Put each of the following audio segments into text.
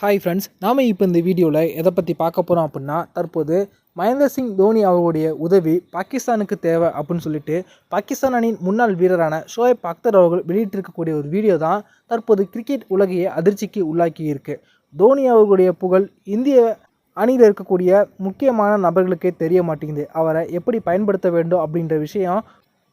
Hi friends நாம் இப்போ இந்த வீடியோவில் எதை பற்றி பார்க்க போகிறோம் அப்படின்னா தற்போது மகேந்திர சிங் தோனி அவர்களுடைய உதவி பாகிஸ்தானுக்கு தேவை அப்படின்னு சொல்லிட்டு பாகிஸ்தான் அணியின் முன்னாள் வீரரான ஷோயப் அக்தர் அவர்கள் வெளியிட்டிருக்கக்கூடிய ஒரு வீடியோ தான் தற்போது கிரிக்கெட் உலகையே அதிர்ச்சிக்கு உள்ளாக்கி இருக்கு. தோனி அவர்களுடைய புகழ் இந்திய அணியில் இருக்கக்கூடிய முக்கியமான நபர்களுக்கே தெரிய மாட்டேங்குது. அவரை எப்படி பயன்படுத்த வேண்டும் அப்படின்ற விஷயம்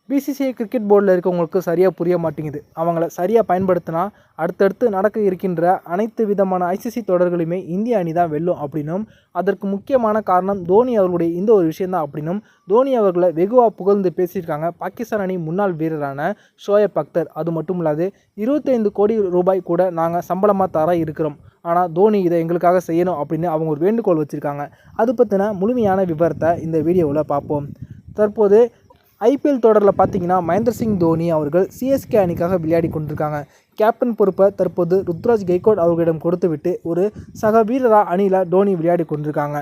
பிசிசிஐ கிரிக்கெட் போர்டில் இருக்கவங்களுக்கு சரியாக புரிய மாட்டேங்குது. அவங்கள சரியாக பயன்படுத்தினா அடுத்தடுத்து நடக்க இருக்கின்ற அனைத்து விதமான ஐசிசி தொடர்களையுமே இந்திய அணி தான் வெல்லும் அப்படின்னும் அதற்கு முக்கியமான காரணம் தோனி அவர்களுடைய இந்த ஒரு விஷயந்தான் அப்படின்னும் தோனி அவர்களை வெகுவாக புகழ்ந்து பேசியிருக்காங்க பாகிஸ்தான் அணி முன்னாள் வீரரான ஷோயப் அக்தர். அது மட்டும் இல்லாது இருபத்தைந்து கோடி ரூபாய் கூட நாங்கள் சம்பளமாக தர இருக்கிறோம். ஆனால் தோனி இதை எங்களுக்காக செய்யணும் அப்படின்னு அவங்க ஒரு வேண்டுகோள் வச்சுருக்காங்க. அது பற்றின முழுமையான விவரத்தை இந்த வீடியோவில் பார்ப்போம். தற்போது ஐபிஎல் தொடரில் பார்த்தீங்கன்னா மகேந்திர சிங் தோனி அவர்கள் சிஎஸ்கே அணிக்காக விளையாடி கொண்டிருக்காங்க. கேப்டன் பொறுப்பை தற்போது ருத்ராஜ் கெய்கோட் அவர்களிடம் கொடுத்துவிட்டு ஒரு சக வீரராக அணியில் தோனி விளையாடி கொண்டிருக்காங்க.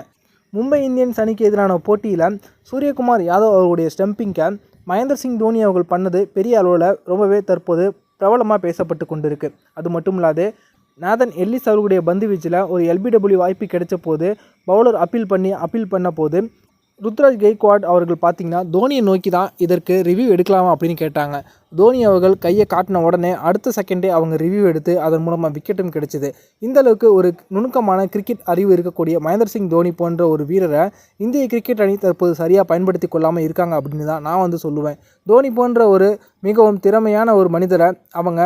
மும்பை இந்தியன்ஸ் அணிக்கு எதிரான போட்டியில் சூரியகுமார் யாதவ் அவர்களுடைய ஸ்டம்பிங்கை மகேந்திர சிங் தோனி அவர்கள் பண்ணது பெரிய அளவில் ரொம்பவே தற்போது பிரபலமாக பேசப்பட்டு கொண்டிருக்கு. அது மட்டும் இல்லாது நாதன் எல்லிஸ் அவர்களுடைய பந்து வீச்சில் ஒரு எல்பிடபிள்யூ வாய்ப்பு கிடைச்ச போது பவுலர் அப்பீல் பண்ணி அப்பீல் பண்ண போது ருத்ராஜ் கெய்க்வாட் அவர்கள் பார்த்தீங்கன்னா தோனியை நோக்கி தான் இதற்கு ரிவ்யூ எடுக்கலாமா அப்படின்னு கேட்டாங்க. தோனி அவர்கள் கையை காட்டின உடனே அடுத்த செகண்டே அவங்க ரிவ்யூ எடுத்து அதன் மூலமாக விக்கெட்டும் கிடைச்சிது. இந்த அளவுக்கு ஒரு நுணுக்கமான கிரிக்கெட் அறிவு இருக்கக்கூடிய மகேந்திர சிங் தோனி போன்ற ஒரு வீரரை இந்திய கிரிக்கெட் அணி தற்போது சரியாக பயன்படுத்தி கொள்ளாமல் இருக்காங்க அப்படின்னு தான் நான் வந்து சொல்லுவேன். தோனி போன்ற ஒரு மிகவும் திறமையான ஒரு மனிதரை அவங்க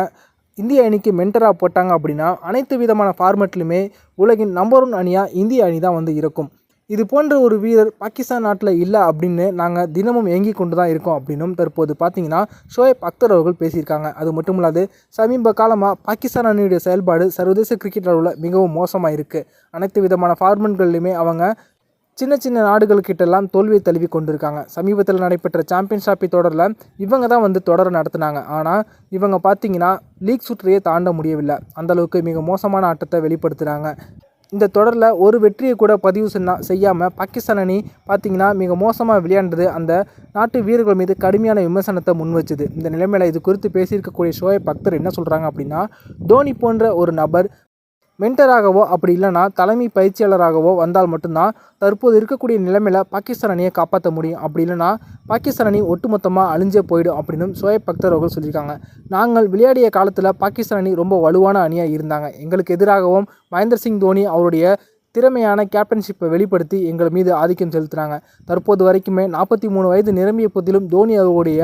இந்திய அணிக்கு மென்டராக போட்டாங்க அப்படின்னா அனைத்து விதமான ஃபார்மெட்லையுமே உலகின் நம்பர் ஒன் அணியாக இந்திய அணி தான் வந்து இருக்கும். இது போன்ற ஒரு வீரர் பாகிஸ்தான் நாட்டில் இல்லை அப்படின்னு நாங்கள் தினமும் ஏங்கி கொண்டு தான் இருக்கோம் அப்படின்னும் தற்போது பார்த்தீங்கன்னா ஷோயப் அக்தர் அவர்கள் பேசியிருக்காங்க. அது மட்டும் இல்லாது சமீப காலமாக பாகிஸ்தான் அணியுடைய செயல்பாடு சர்வதேச கிரிக்கெட் அளவில் மிகவும் மோசமாக இருக்குது அனைத்து விதமான ஃபார்மெட்கள்லையுமே அவங்க சின்ன சின்ன நாடுகள்கிட்டெல்லாம் தோல்வியை தழுவி கொண்டிருக்காங்க. சமீபத்தில் நடைபெற்ற சாம்பியன்ஸ் ட்ராஃபி தொடரில் இவங்க தான் வந்து தொடரை நடத்தினாங்க. ஆனால் இவங்க பார்த்தீங்கன்னா லீக் சுற்றையே தாண்ட முடியவில்லை. அந்தளவுக்கு மிக மோசமான ஆட்டத்தை வெளிப்படுத்துகிறாங்க இந்த தொடரில் ஒரு வெற்றியை கூட பதிவு செய்யா செய்யாமல் பாகிஸ்தான் அணி பார்த்திங்கன்னா மிக மோசமாக விளையாண்டது அந்த நாட்டு வீரர்கள் மீது கடுமையான விமர்சனத்தை முன் வச்சுது. இந்த நிலைமையில் இது குறித்து பேசியிருக்கக்கூடிய ஷோயப் அக்தர் என்ன சொல்கிறாங்க அப்படின்னா தோனி போன்ற ஒரு நபர் மென்டராகவோ அப்படி இல்லைனா தலைமை பயிற்சியாளராகவோ வந்தால் மட்டும்தான் தற்போது இருக்கக்கூடிய நிலைமையில் பாகிஸ்தான் அணியை காப்பாற்ற முடியும். அப்படி இல்லைனா பாகிஸ்தான் அணி ஒட்டுமொத்தமாக அழிஞ்சே போயிடும் அப்படின்னு சோயப் அக்தர் அவர்கள் சொல்லியிருக்காங்க. நாங்கள் விளையாடிய காலத்தில் பாகிஸ்தான் அணி ரொம்ப வலுவான அணியாக இருந்தாங்க. எங்களுக்கு எதிராகவும் மகேந்திர சிங் தோனி அவருடைய திறமையான கேப்டன்ஷிப்பை வெளிப்படுத்தி எங்கள் மீது ஆதிக்கம் செலுத்துகிறாங்க தற்போது வரைக்குமே நாற்பத்தி மூணு வயது நிரம்பிய போதிலும் தோனி அவருடைய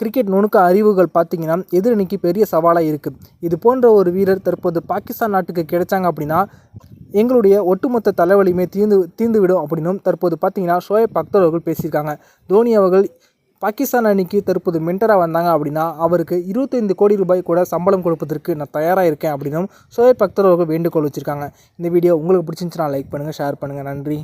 கிரிக்கெட் நுணுக்க அறிவுகள் பார்த்திங்கன்னா எதிரணிக்கு பெரிய சவாலாக இருக்குது இது போன்ற ஒரு வீரர் தற்போது பாகிஸ்தான் நாட்டுக்கு கிடைச்சாங்க அப்படின்னா எங்களுடைய ஒட்டுமொத்த தலைவலியுமே தீர்ந்து தீர்ந்துவிடும் அப்படின்னும் தற்போது பார்த்தீங்கன்னா ஷோயப் அக்தர் அவர்கள் பேசியிருக்காங்க. தோனி அவர்கள் பாகிஸ்தான் அணிக்கு தற்போது மென்டராக வந்தாங்க அப்படின்னா அவருக்கு இருபத்தைந்து கோடி ரூபாய் கூட சம்பளம் கொடுப்பதற்கு நான் தயாராக இருக்கேன் அப்படின்னும் ஷோயப் அக்தர் அவர்கள் வேண்டுகோள் வச்சுருக்காங்க. இந்த வீடியோ உங்களுக்கு பிடிச்சிருந்துச்சுன்னா லைக் பண்ணுங்கள் ஷேர் பண்ணுங்கள் நன்றி.